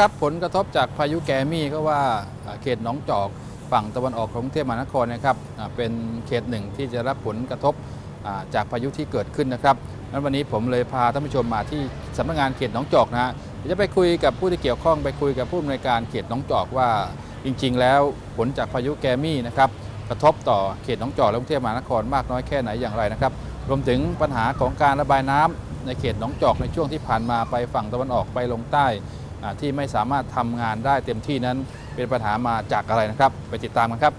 ครับ ผลกระทบจากพายุแกมี่ก็ว่าเขตหนองจอกฝั่งตะวันออกของกรุงเทพมหานครนะครับเป็นเขตหนึ่งที่จะรับผลกระทบจากพายุที่เกิดขึ้นนะครับนั้นวันนี้ผมเลยพาท่านผู้ชมมาที่สำนักงานเขตหนองจอกนะฮะจะไปคุยกับผู้ที่เกี่ยวข้องไปคุยกับผู้อำนวยการเขตหนองจอกว่าจริง ๆ แล้วผลจากพายุแกมี่นะครับกระทบต่อเขตหนองจอกและกรุงเทพมหานครมากน้อยแค่ไหนอย่างไรนะครับรวมถึงปัญหาของการระบายน้ำในเขตหนองจอกในช่วงที่ผ่านมาไปฝั่งตะวันออกไปลงใต้ ที่ไม่สามารถทำงานได้เต็มที่นั้นเป็นปัญหามาจากอะไรนะครับ ไปติดตามกันครับ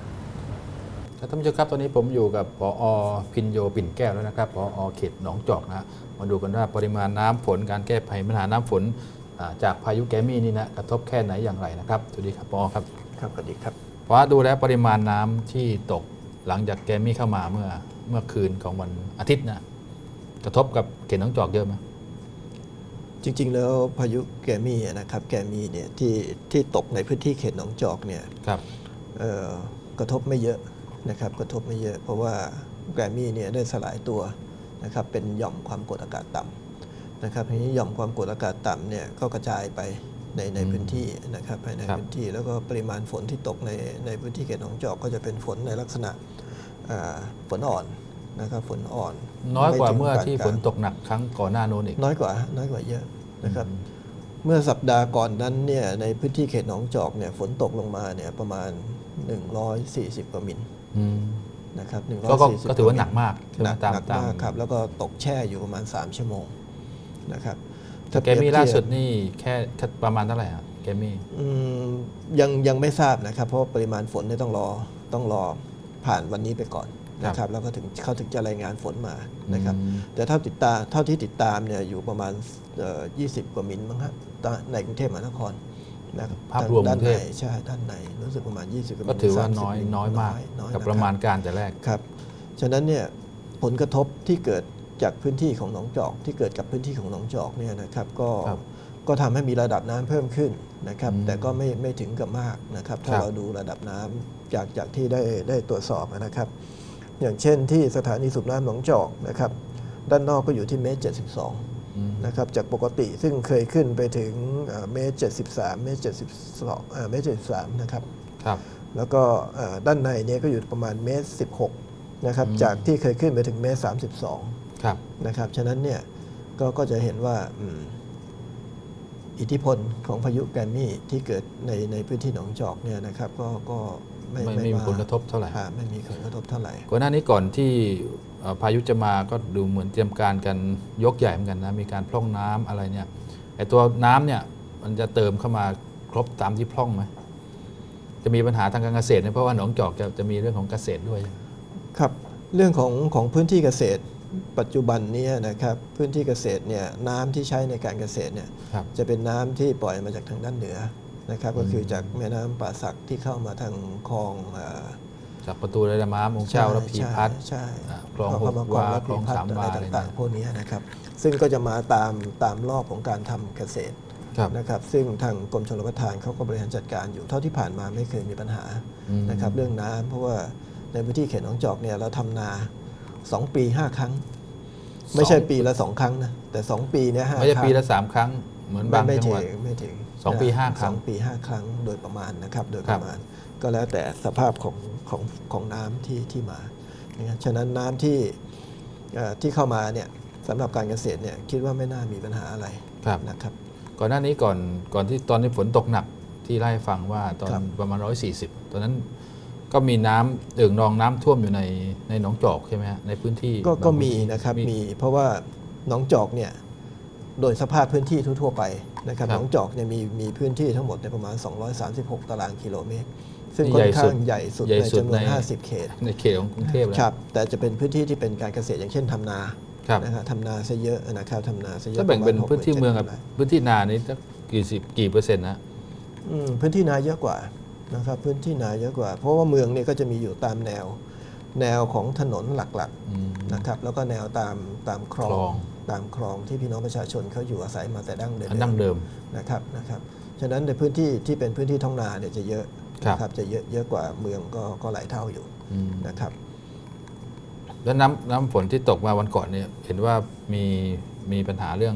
ท่านผู้ชมครับตอนนี้ผมอยู่กับพอพินโยปิ่นแก้วแล้วนะครับพอเขตหนองจอกนะฮะมาดูกันว่าปริมาณน้ำฝนการแก้ไขปัญหาน้ำฝนอ่าจากพายุแกมี่นี่นะกระทบแค่ไหนอย่างไรนะครับสวัสดีครับพอครับครับสวัสดีครับพอดูแล้วปริมาณน้ำที่ตกหลังจากแกมี่เข้ามาเมื่อเมื่อคืนของวันอาทิตย์นะกระทบกับเขตหนองจอกเยอะไหม จริง ๆ แล้วพายุแกมี่อะนะครับแกมี่เนี่ยที่ที่ตกในพื้นที่เขตหนองจอกเนี่ยครับเอ่อกระทบไม่เยอะนะครับกระทบไม่เยอะ เพราะว่าแกมี่เนี่ยได้สลายตัวนะครับเป็นหย่อมความกดอากาศต่ำนะครับทีนี้หย่อมความกดอากาศต่ำเนี่ยก็กระจายไปในในพื้นที่นะครับภายในพื้นที่แล้วก็ปริมาณฝนที่ตกในในพื้นที่เขตหนองจอกก็จะเป็นฝนในลักษณะอ่าฝนอ่อน นะครับฝนอ่อน น้อยกว่าไถึงเมื่อปนที่กลางฝนตกหนักครั้งก่อนหน้าโน้นอีกน้อยกว่าน้อยกว่าเยอะนะครับเมื่อสัปดาห์ก่อนนั้นเนี่ยในพื้นที่เขตหนองจอกเนี่ยฝนตกลงมาเนี่ยประมาณ 140กว่ามิลอืมนะครับก็ก็140ก็ถือว่าหนักมากใช่หไหมนักตามหนักตามมากครับแล้วก็ตกแช่อยู่ประมาณ 3 ชั่วโมงนะครับแต่แกมี่ล่าสุดนี่แค่แค่ประมาณเท่าไหร่ครับแกมี่อืมยังยังไม่ทราบนะครับ เพราะว่าปริมาณฝนเนี่ยต้องรอต้องรอผ่านวันนี้ไปก่อน นะครับแล้วก็ถึงเขาถึงจะรายงานฝนมานะครับอืมแต่เท่าติดตามเท่าที่ติดตามเนี่ยอยู่ประมาณเอ่อ20 กว่ามิลมั้งฮะตอนในกรุงเทพมหานครนะครับภาพรวมกด้ารุนงเทในพใช่ด้านในรู้สึกประมาณ 20 กว่ามิลก็ถือว่า30น้อยมิลน้อยมากน้อยกับนคประมาณการแต่แรกครับฉะนั้นเนี่ยผลกระทบที่เกิดจากพื้นที่ของหนองจอก ที่เกิดกับพื้นที่ของหนองจอกเนี่ยนะครับก็ครับก็ทำให้มีระดับน้ำเพิ่มขึ้นนะครับอืมแต่ก็ไม่ไม่ถึงกับมากนะครับ ถ้าครับเราดูระดับน้ำจากจากที่ได้ได้ตรวจสอบนะครับ อย่างเช่นที่สถานีสูบน้ำหนองจอกนะครับ ด้านนอกก็อยู่ที่เมตร 72อืมนะครับ จากปกติซึ่งเคยขึ้นไปถึงเอ่อเมตร 73 เมตร 72เอ่อเมตร 73 นะครับครับ แล้วก็เอ่อด้านในเนี่ยก็อยู่ประมาณเมตร 16 นะครับอืมจากที่เคยขึ้นไปถึงเมตร 32 ครับ นะครับ ฉะนั้นเนี่ยก็ก็จะเห็นว่าอืมอิทธิพลของพายุแกรมมี่ที่เกิดในในพื้นที่หนองจอกเนี่ยนะครับ ก็ก็ ไม่ไม่ไม่มีากผลกระทบเท่าไหร่อ่ไม่มีผลกระทบเท่าไหร่ก่อนหน้านี้ก่อนที่เอ่อพายุจะมาก็ดูเหมือนเตรียมการกันยกใหญ่เหมือนกันนะมีการพร่องน้ำอะไรเนี่ยไอตัวน้ำเนี่ยมันจะเติมเข้ามาครบตามที่พร่องไหมจะมีปัญหาทางการเกษตรไหมเพราะว่าหนองจอกจะจะมีเรื่องของเกษตรด้วย ครับเรื่องของของพื้นที่เกษตรปัจจุบันเนี้นะครับพื้นที่เกษตรเนี่ยน้ำที่ใช้ในการเกษตรเนี่ยครับจะเป็นน้ำที่ปล่อยมาจากทางด้านเหนือ นะครับก็คือจากแม่น้ำป่าสักที่เข้ามาทางคลองเอ่อจากประตูระดาม้ามองค์เจ้าและพีพัฒน์ใช่อ่าใช่คลองเข้หกมาวาและคลองพีพัฒสามน์วาอะไรอะไรต่างเนี่ยๆพวกนี้นะครับ ซึ่งก็จะมาตามตามรอบของการทำเกษตรครับ นะครับ ซึ่งทางกรมชลประทานเขาก็บริหารจัดการอยู่ เท่าที่ผ่านมาไม่เคยมีปัญหาอืม นะครับเรื่องน้ำเพราะว่าในพื้นที่เขตหนองจอกเนี่ยเราทำนา2ปี5ครั้ง ไม่ใช่ปีละ2ครั้งนะแต่2ปีเนี่ยห้าไม่ใช่ครั้งปีละสามครั้งเหมือนไม่บางไม่จังถึหวัดงไม่ถึง สองปีห้าครั้งสองปีห้าครั้งโดยประมาณนะครับโดยคปรับระมาณ ก็แล้วแต่สภาพของของของน้ำที่ที่มานะครับฉะนั้นน้ำที่เอ่อที่เข้ามาเนี่ยสำหรับการเกษตรเนี่ยคิดว่าไม่น่ามีปัญหาอะไรครับนะครับ ก่อนหน้านี้ก่อนก่อนที่ตอนที่ฝนตกหนักที่ไล่าให้ฟังว่าตอนครับประมาณ 140 ตอนนั้นก็มีน้ำเอ่งนองน้ำท่วมอยู่ในในหนองจอกใช่ไหมฮะในพื้นที่ก็บางก็พื้มีที่นะครับมี เพราะว่าหนองจอกเนี่ย โดยสภาพพื้นที่ทั่วๆไปนะครับครัหบนองจอกเนี่ยมีมีพื้นที่ทั้งหมดในยประมาณ 236 ตารางกิโลเมตรซึ่งนี่ค่อนใหญ่สุข้าดงใหญ่สุดใหญ่ในสุดจำนวนใน50 เขต ในเขตของกรุงเทพแล้วครับ แต่จะเป็นพื้นที่ที่เป็นการเกษตรอย่างเช่นทำนาครับนะครับทำนาซะเยอะนะครับทำนาซะเยอะถ้าแบ่งเป็นระมาณพื้นที่60,000เมืองกับไร่พื้นที่นานี่สักกี่สิบกี่เปอร์เซ็นต์นะอืมพื้นที่นาเยอะกว่านะครับพื้นที่นาเยอะกว่า เพราะว่าเมืองเนี่ยก็จะมีอยู่ตามแนว แนวของถนนหลักอืมๆนะครับแล้วก็แนวตามตามคลอคลองง ตามคลองที่พี่น้องประชาชนเขาอยู่อาศัยมาแต่ดั้งเดิมอันดั้งเดิมนะครับนะครับฉะนั้นในพื้นที่ที่เป็นพื้นที่ท้องนาเนี่ยจะเยอะครับนะครับจะเยอะเยอะกว่าเมืองก็ก็หลายเท่าอยู่อืมนะครับ แล้วน้ำน้ำฝนที่ตกมาวันก่อนเนี่ยเห็นว่ามีมีปัญหาเรื่อง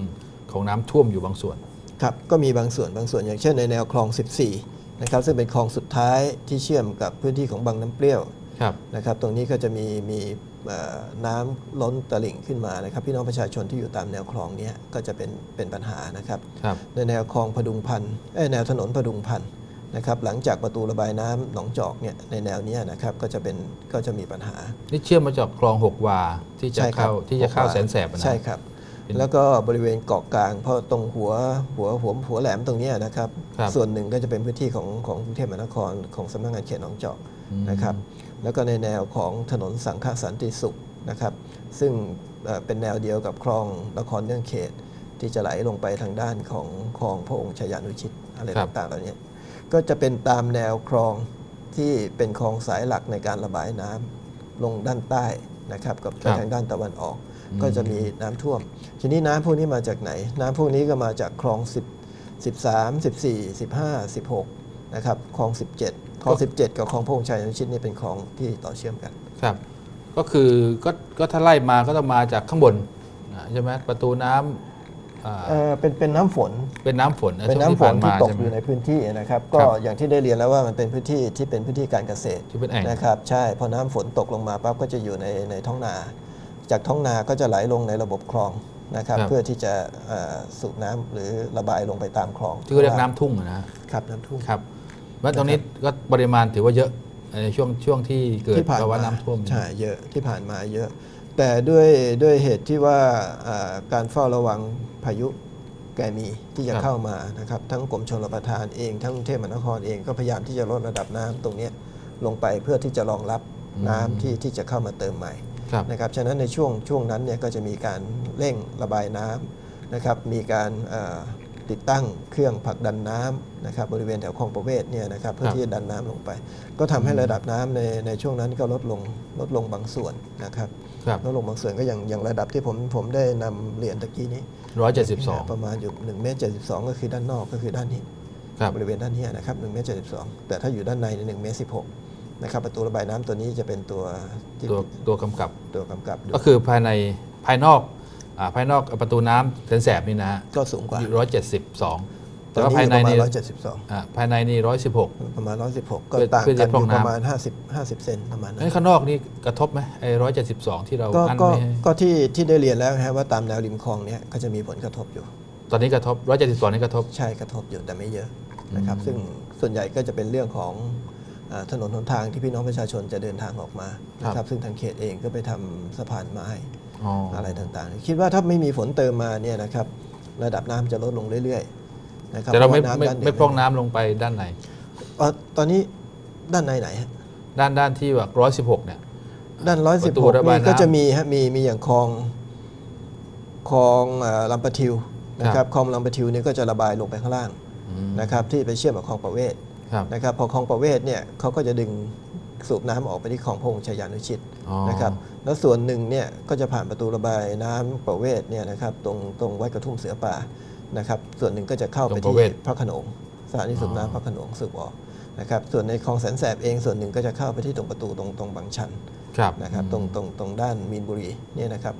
ของน้ำท่วมอยู่บางส่วนครับก็มีบางส่วนบางส่วนอย่างเช่นในแนวคลอง 14นะครับซึ่งเป็นคลองสุดท้ายที่เชื่อมกับพื้นที่ของบางน้ำเปรี้ยวครับนะครับตรงนี้ก็จะมีมีเอ่อ น้ำล้นตลิ่งขึ้นมานะครับ พี่น้องประชาชนที่อยู่ตามแนวคลองเนี้ยก็จะเป็นเป็นปัญหานะครับครับในแนวคลองพดุงพันธ์เอ้ยแนวถนนพดุงพันธ์นะครับหลังจากประตูระบายน้ำหนองจอกเนี่ยในแนวเนี้ยนะครับก็จะเป็นก็จะมีปัญหา นี่เชื่อมมาจากคลองหกวาที่จะใช่ครับเข้าที่จะเข้าหกวแสนแสบอะนะใช่ครับเป็นแล้วก็บริเวณเกาะกลาง เพราะตรงหัวหัวหัวหัวแหลมตรงเนี้ยนะครับครับ ส่วนหนึ่งก็จะเป็นพื้นที่ของของกรุงเทพมหานครของสำนักงานเขตหนองจอกอืมนะครับ แล้วก็ในแนวของถนนสังฆสันติสุขนะครับ ซึ่งเอ่อเป็นแนวเดียวกับคลองนครเนื่องเขต ที่จะไหลลงไปทางด้านของคลองพระองค์ชยานุชิตอะไรครับต่างๆเหล่านี้ก็จะเป็นตามแนวคลองที่เป็นคลองสายหลักในการระบายน้ำลงด้านใต้นะครับกับไปทางด้านตะวันออก ก็จะมีน้ำท่วม ทีนี้น้ำพวกนี้มาจากไหน น้ำพวกนี้ก็มาจากคลอง10 13 14 15 16นะครับคลอง 17 คลอง 17 กับคลองพระองค์ชัยอนุชิตนี่เป็นคลองที่ต่อเชื่อมกัน ครับ ก็คือก็ก็ถ้าไล่มาก็ต้องมาจากข้างบนนะใช่ไหมประตูน้ำอ่าเอ่อเป็นเป็นน้ำฝน เป็นน้ำฝนนะเป็นช่วงน้ำฝนที่ผ่าตกใช่ไหมอยู่ในพื้นที่นะครับก็ครับอย่างที่ได้เรียนแล้วว่ามันเป็นพื้นที่ที่เป็นพื้นที่การเกษตรที่เป็นแอ่ง นะครับใช่พอน้ำฝนตกลงมาปั๊บก็จะอยู่ในในท้องนา จากท้องนาก็จะไหลลงในระบบคลองนะครับครับเพื่อที่จะเอ่อสูบน้ำหรือระบายลงไปตามคลองที่เขาเรียกน้ำทุ่งอะนะ ครับน้ำทุ่ง ครับ ว่าตรงนี้ก็ปริมาณถือว่าเยอะในช่วงช่วงที่เกิดที่ผ่านภาวะมาน้ำท่วมใช่เยอะที่ผ่านมาเยอะ แต่ด้วยด้วยเหตุที่ว่าอ่าการเฝ้าระวังพายุแกมีที่จะเข้ามานะครับทั้งกรมชลประทานเองทั้งกรุงเทพมหานครเองก็พยายามที่จะลดระดับน้ำตรงเนี้ยลงไปเพื่อที่จะรองรับน้ำที่ที่จะเข้ามาเติมใหม่ครับนะครับฉะนั้นในช่วงช่วงนั้นเนี่ยก็จะมีการเร่งระบายน้ำนะครับมีการเอ่อ ติดตั้งเครื่องผลักดันน้ำนะครับบริเวณแถวคลองประเวศเนี่ยนะครับเพื่อครับที่จะดันน้ำลงไป ก็ทำให้ระดับน้ำในในช่วงนั้นก็ลดลงลดลงบางส่วนนะครับครับลดลงบางส่วนก็อย่างอย่างระดับที่ผมผมได้นำเรียนตะกี้นี้ร้อยเจ็ดสิบสองประมาณอยู่1เมตร72ก็คือด้านนอกก็คือด้านนี้ครับบริเวณด้านนี้นะครับ1เมตร72แต่ถ้าอยู่ด้านในเนี่ย1เมตร16นะครับประตูระบายน้ำตัวนี้จะเป็นตัวที่ตัวตัวกำกับตัวกำกับดูก็คือภายในภายนอกอ่า ภายนอกประตูน้ำแสนแสบนี่นะฮะก็สูงกว่า ร้อยเจ็ดสิบสองตแต่อนว่านี้ภายในประมาณนี่172อ่าภายในนี่ร้อยสิบหกประมาณ116ก็เพื่อต่างเพื่อกัจะนอพร่องยู่ประน้ำมาณ50 50เซนประมาณนั้ไอ้นข้างนอกนี่กระทบไหมไอ้ร้อยเจ็ดสิบสองที่เราก็อั้นก็ไม่ให้ก็ที่ที่ได้เรียนแล้วนะฮะว่าตามแนวริมคลองเนี้ยก็จะมีผลกระทบอยู่ ตอนนี้กระทบร้อยเจ็ดสิบสองนี่กระทบใช่กระทบอยู่แต่ไม่เยอะนะครับอืมซึ่งส่วนใหญ่ก็จะเป็นเรื่องของอ่าถนนหนทางที่พี่น้องประชาชนจะเดินทางออกมานะครับซึ่งทางเขตเองก็ไปทำสะพานไม้ อ๋อออะไรต่างๆ คิดว่าถ้าไม่มีฝนเติมมาเนี่ยนะครับระดับน้ำจะลดลงเรื่อยๆนะครับแต่เราไม่พะว่ไม่ด้านหไม่พร่องน้ำลงไปด้านไหนเอ่อตอนนี้ด้านในไหนฮะด้านด้านที่แบบร้อยสิบหกเนี่ยด้านร้อยปสิบระตูหกระบายนี่ก็น้ำจะมีฮะมีมีอย่างคลองคลองเอ่อลำปะทิวนะคครัรับบคลองลำปะทิวนี่ก็จะระบายลงไปข้างล่างอืมนะครับที่ไปเชื่อมกับคลองประเวศครับนะครับพอคลองประเวศเนี่ยเขาก็จะดึง สูบน้ำออกไปที่คลองพระองค์ชยานุชิตอ๋อนะครับแล้วส่วนหนึ่งเนี่ยก็จะผ่านประตูระบายน้ำประเวศเนี่ยนะครับตรงตรงวัดกระทุ่มเสือป่านะครับส่วนหนึ่งก็จะเข้าไปตรงปที่ระเวศพระโขนงสถานีสูบอ๋อน้ำพระโขนงสูบออกนะครับส่วนในคลองแสนแสบเองส่วนหนึ่งก็จะเข้าไปที่ตรงประตูตรงตรงบางชันครับนะครับตรงตรงตรงด้านมีนบุรีเนี่ยนะครับ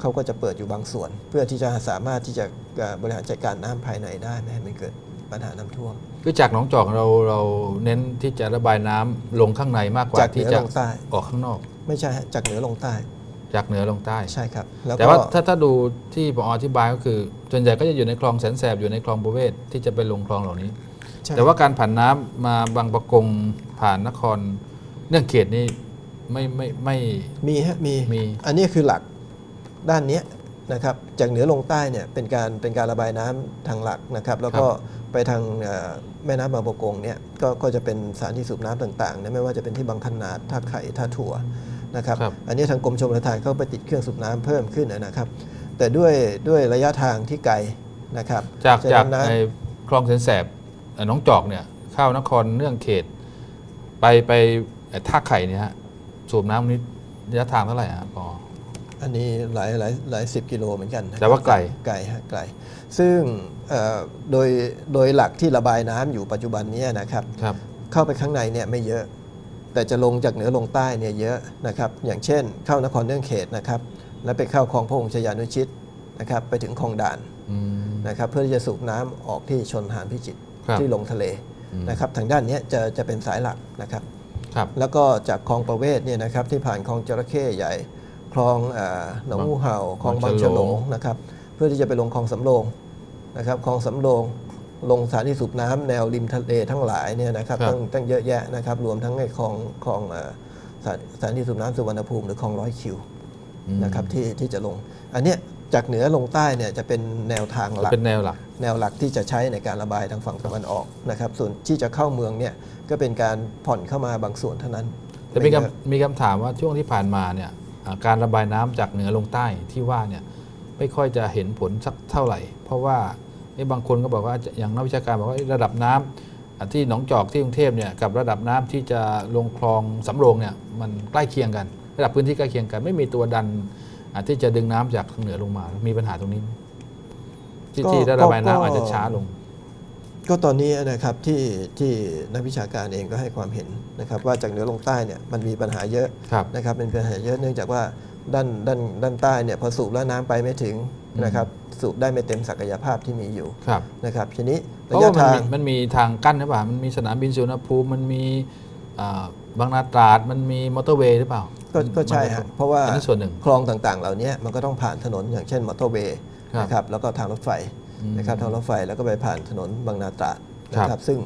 เขาก็จะเปิดอยู่บางส่วน เพื่อที่จะสามารถที่จะเอ่อบริหารจัดการน้ำภายในได้ไม่ให้มันเกิด ปัญหาน้ำท่วม คือจากหนองจอกเราเราเน้นที่จะระบายน้ำลงข้างในมากกว่าจากเหนืที่อจะลงใต้ ออกข้างนอก ไม่ใช่ฮะจากเหนือลงใต้จากเหนือลงใต้ ใช่ครับ แล้วแต่ก็ว่าถ้าถ้าดูที่ปออธิบายก็คือส่วนใหญ่ก็จะอยู่ในคลองแสนแสบอยู่ในคลองประเวศที่จะไปลงคลองเหล่านี้ ใช่แต่ว่าการผ่านน้ำมาบางประกงผ่านนครเนื่องเขตนี่ไม่ไม่ไม่ มีฮะมีมี อันนี้คือหลักด้านเนี้ย นะครับจากเหนือลงใต้เนี่ยเป็นการเป็นการระบายน้ำทางหลักนะครับแล้วก็ไปทางเอ่อแม่น้ำบางประกงเนี่ยก็ก็จะเป็นสถานที่สูบน้ำต่างๆนะไม่ว่าจะเป็นที่บางขนาดท่าไข่ท่าถั่วนะครับครับอันนี้ทางกรมชลประทานเขาไปติดเครื่องสูบน้ำเพิ่มขึ้นนะครับ แต่ด้วยด้วยระยะทางที่ไกลนะครับจากฉะจากนั้นไอ้คลองแสนแสบเอ่อหน้องจอกเนี่ยเข้านครเนื่องเขต ไปไปไอ้ท่าไข่เนี่ยฮะสูบน้ำนี้ระยะทางเท่าไหร่ฮะปอ อันนี้หลายหลายหลายสิบกิโลเหมือนกันนะครับแต่ว่าไกลไกลฮะไกล ซึ่งเอ่อโดยโดยหลักที่ระบายน้ำอยู่ปัจจุบันเนี้นะครับครับ เข้าไปข้างในเนี่ยไม่เยอะ แต่จะลงจากเหนือลงใต้เนี่ยเยอะนะครับ อย่างเช่น เข้านครเนื่องเขตนะครับ แล้วไปเข้าคลองพระองค์ชยานุชิตนะครับไปถึงคลองด่านอืมนะครับเพื่อที่จะสูบน้ำออกที่ชนหานพิจิตรครับที่ลงทะเลอืมนะครับทางด้านเนี้ยจะจะเป็นสายหลักนะครับครับ แล้วก็จากคลองประเวศเนี่ยนะครับที่ผ่านคลองจระเข้ใหญ่ คลองเอ่อหนองงูเห่าคลองบางฉลงนะครับเพื่อที่จะไปลงคลองสำโรงนะครับคลองสำโรงลงสถานีสูบน้ำแนวริมทะเลทั้งหลายเนี่ยนะครับครับตั้งตั้งเยอะแยะนะครับรวมทั้งในคลองคลองเอ่อสถาสถานีสูบน้ำสุวรรณภูมิหรือคลองร้อยคิวอืมนะครับที่ที่จะลง อันเนี้ยจากเหนือลงใต้เนี่ยจะเป็นแนวทางหลักเป็นแนวหลัก แนวหลักที่จะใช้ในการระบายทางฝั่งตะวันออกนะครับ ส่วนที่จะเข้าเมืองเนี่ยก็เป็นการผ่อนเข้ามาบางส่วนเท่านั้น แต่มีไเยอะคำมีคำถามว่าช่วงที่ผ่านมาเนี่ยอ่า การระบายน้ำจากเหนือลงใต้ที่ว่าเนี่ยไม่ค่อยจะเห็นผลสักเท่าไหร่ เพราะว่าเอ๊ะบางคนก็บอกว่าอย่างนักวิชาการบอกว่าเอ๊ะระดับน้ำอ่าที่หนองจอกที่กรุงเทพเนี่ยกับระดับน้ำที่จะลงคลองสำโรงเนี่ยมันใกล้เคียงกัน ระดับพื้นที่ใกล้เคียงกัน ไม่มีตัวดันอ่าที่จะดึงน้ำจากทางเหนือลงมา มีปัญหาตรงนี้ไหมที่ก็ที่ระบายก็น้ำอาจจะช้าลง ก็ตอนนี้นะครับที่ที่นักวิชาการเองก็ให้ความเห็นนะครับ ว่าจากเหนือลงใต้เนี่ยมันมีปัญหาเยอะครับนะครับเป็นปัญหาเยอะเนื่องจากว่าด้านด้านด้านใต้เนี่ยพอสูบแล้วน้ำไปไม่ถึงอืมนะครับสูบได้ไม่เต็มศักยภาพที่มีอยู่ครับนะครับทีนี้เพระราะยะว่ามันทางมีมันมีทางกั้นหรือเปล่ามันมีสนามบินสุวรรณภูมิมันมีอ่าบางนาตราดมันมีมอเตอร์เวย์หรือเปล่า ก็ก็ใช่ฮะเพราะว่าอันนี้ส่วนหนึ่งคลองต่างๆ เหล่านี้มันก็ต้องผ่านถนนอย่างเช่นมอเตอร์เวย์ครับนะครับแล้วก็ทางรถไฟอืม นะครับทางรถไฟแล้วก็ไปผ่านถนนบางนาตราดนะคครัรับบซึ่ง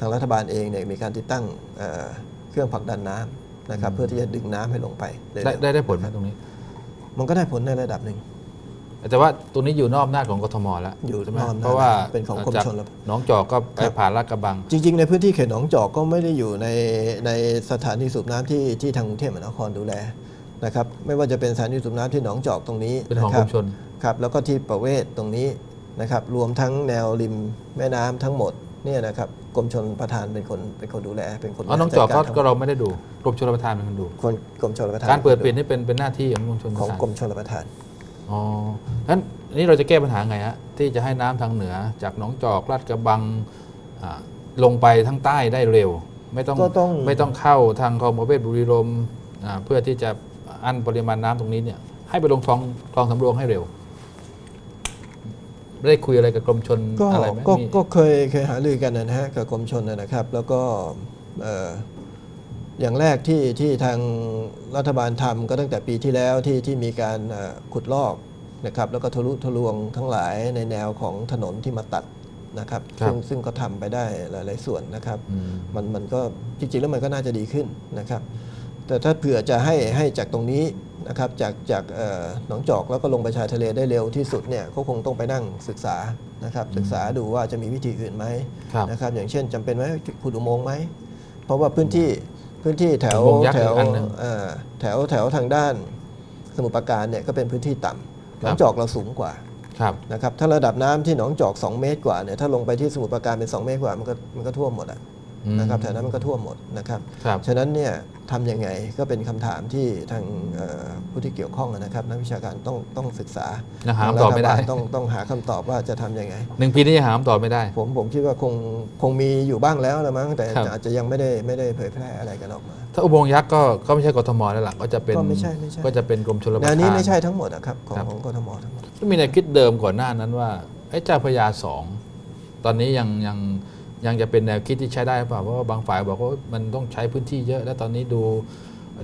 ทางรัฐบาลเองเนี่ยมีการติดตั้งเอ่อเครื่องผลักดันน้ำนะครับเพื่อที่จะดึงน้ำให้ลงไปเร็วได้ๆได้ได้ผลไหมตรงนี้ มันก็ได้ผลในระดับหนึ่งแต่ว่าตัวนี้อยู่นอกอำนาจของกทมแล้วอยู่ใช่ไหมนอกอำนาจเพราะว่าเป็นของกรมจากชลประหน้องจอกก็ไปครับผ่านลาดกระบัง จริง ๆ ในพื้นที่เขตหนองจอกก็ไม่ได้อยู่ในในสถานีสูบน้ำที่ที่ทางกรุงเทพมหานครดูแลนะครับไม่ว่าจะเป็นสถานีสูบน้ำที่หนองจอกตรงนี้เป็นของะคกรัรบมชนครับแล้วก็ที่ประเวศตรงนี้ นะครับรวมทั้งแนวริมแม่น้ำทั้งหมดเนี่ยนะครับกรมชนประทานเป็นคนเป็นคนดูแลเป็นคนอ๋อน้องจอกก็จัดารก็เราไม่ได้ดูกรมชลประทานเป็นคนดูคนกรมชลประทานการเปิดเปลี่ยนนี่เป็นเป็นหน้าที่ของกรมชลปขอระงทานกรมชลประทานอ๋องั้นนี่เราจะแก้ปัญหาไงฮะที่จะให้น้ำทางเหนือ จากหนองจอกลาดกระบังอ่าลงไปทางใต้ได้เร็ว ไม่ต้องก็ต้องไม่ต้องเข้าทางคลองประเวศบุรีรมย์อ่าเพื่อที่จะอั้นปริมาณน้ำตรงนี้เนี่ยให้ไปลงคลองคลองสำโรงให้เร็ว ได้คุยอะไรกับกรมชนก็อะไรไหมก็มีก็เคยเคยหารือกันนะฮะกับกรมชนนะครับ แล้วก็เอ่ออย่างแรกที่ที่ทางรัฐบาลทำก็ตั้งแต่ปีที่แล้วที่ที่มีการเอ่อขุดลอกนะครับแล้วก็ทะลุทะลวงทั้งหลายในแนวของถนนที่มาตัดนะครับครับซึ่งซึ่งก็ทำไปได้หลาย ๆ ส่วนนะครับอืมมันมันก็จริงๆแล้วมันก็น่าจะดีขึ้นนะครับ แต่ถ้าเผื่อจะให้ให้จากตรงนี้ นะครับจากจากเอ่อหนองจอกแล้วก็ลงไปชายทะเลได้เร็วที่สุดเนี่ยก็คงต้องไปนั่งศึกษานะครับศึกษาดูว่าจะมีวิธีอื่นไหมครับนะครับอย่างเช่นจำเป็นไหมขุดอุโมงค์ไหมเพราะว่าพื้นที่พื้นที่แถวอุโมงค์ยักษ์แถวอีกอันหนึ่งเอ่อแถวแถวทางด้านสมุทรปราการเนี่ยก็เป็นพื้นที่ต่ำหนองจอกเราสูงกว่าครับนะครับถ้าระดับน้ำที่หนองจอก 2 เมตรกว่าเนี่ยถ้าลงไปที่สมุทรปราการเป็น 2 เมตรกว่ามันก็มันก็ท่วมหมดอะอืม นะครับแถวนั้นมันก็ท่วมหมดนะครับครับฉะนั้นเนี่ยทำยังไงก็เป็นคำถามที่ทางเอ่อผู้ที่เกี่ยวข้องนะครับนักวิชาการต้องต้องศึกษายังหาคำตอบไม่ได้ทางรัฐบาลต้องต้องหาคำตอบว่าจะทำยังไงหนึ่งปีนี้ยังหาคำตอบไม่ได้ ผมผมคิดว่าคงคงมีอยู่บ้างแล้วละมั้งแต่ครับอาจจะยังไม่ได้ไม่ได้เผยแพร่อะไรกันออกมา ถ้าอุโมงค์ยักษ์ก็ก็ไม่ใช่กทมแล้วล่ะก็จะเป็นก็ไม่ใช่ไม่ใช่ก็จะเป็นกรมชลประแนทานวนี้ไม่ใช่ทั้งหมดนะครับของครับของกทมทั้งหมดก็มีแนวคิดเดิมก่อนหน้านั้นว่าไอ้เจ้าพระยาสองตอนนี้ยังยัง ยังจะเป็นแนวคิดที่ใช้ได้หรือเปล่าเพราะว่าบางฝ่ายบอกว่ามันต้องใช้พื้นที่เยอะ แล้วตอนนี้ดู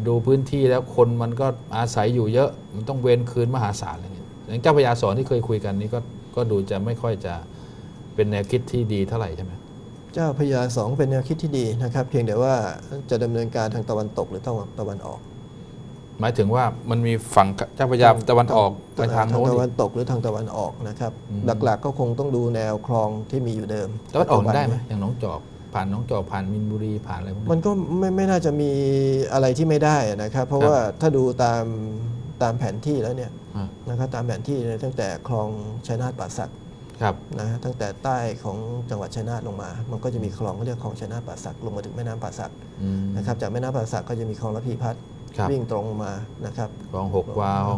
ดูพื้นที่แล้วคนมันก็อาศัยอยู่เยอะมันต้องเวนคืนมหาศาลอะไรเงี้ยอย่างเจ้าพระยาสองที่เคยคุยกันนี้ก็ก็ดูจะไม่ค่อยจะเป็นแนวคิดที่ดีเท่าไหร่ใช่ไหมเจ้าพระยาสองเป็นแนวคิดที่ดีนะครับ เพียงแต่ว่าจะดำเนินการทางตะวันตกหรือตะวันตะวันออก หมายถึงว่ามันมีฝั่งเจ้าพระยาตะวันออกไปทางโน้นตะอีวักนตกหรือทางตะวันออกนะครับอืมหลักๆก็คงต้องดูแนวคลองที่มีอยู่เดิมตะวันออกปัจจุบัได้ไหมอย่างหน้องจอกผ่านหน้องจอกผ่านมินบุรีผ่านอะไรพวกมันี้นก็ไม่ไม่น่าจะมีอะไรที่ไม่ได้นะครับ เพราะครับว่าถ้าดูตามตามแผนที่แล้วเนี่ยอ่านะครับตามแผนที่เนี่ยตั้งแต่คลองชัยนาทป่าสักครับนะฮะตั้งแต่ใต้ของจังหวัดชัยนาทลงมา มันก็จะมีคลองเขาเรียกคลองชัยนาทป่าสักลงมาถึงแม่น้ำป่าสักอืมนะครับจากแม่น้ำป่าสักก็จะมีคลองระพีพัฒน์ครับ วิ่งตรงมานะครับคลองหกวา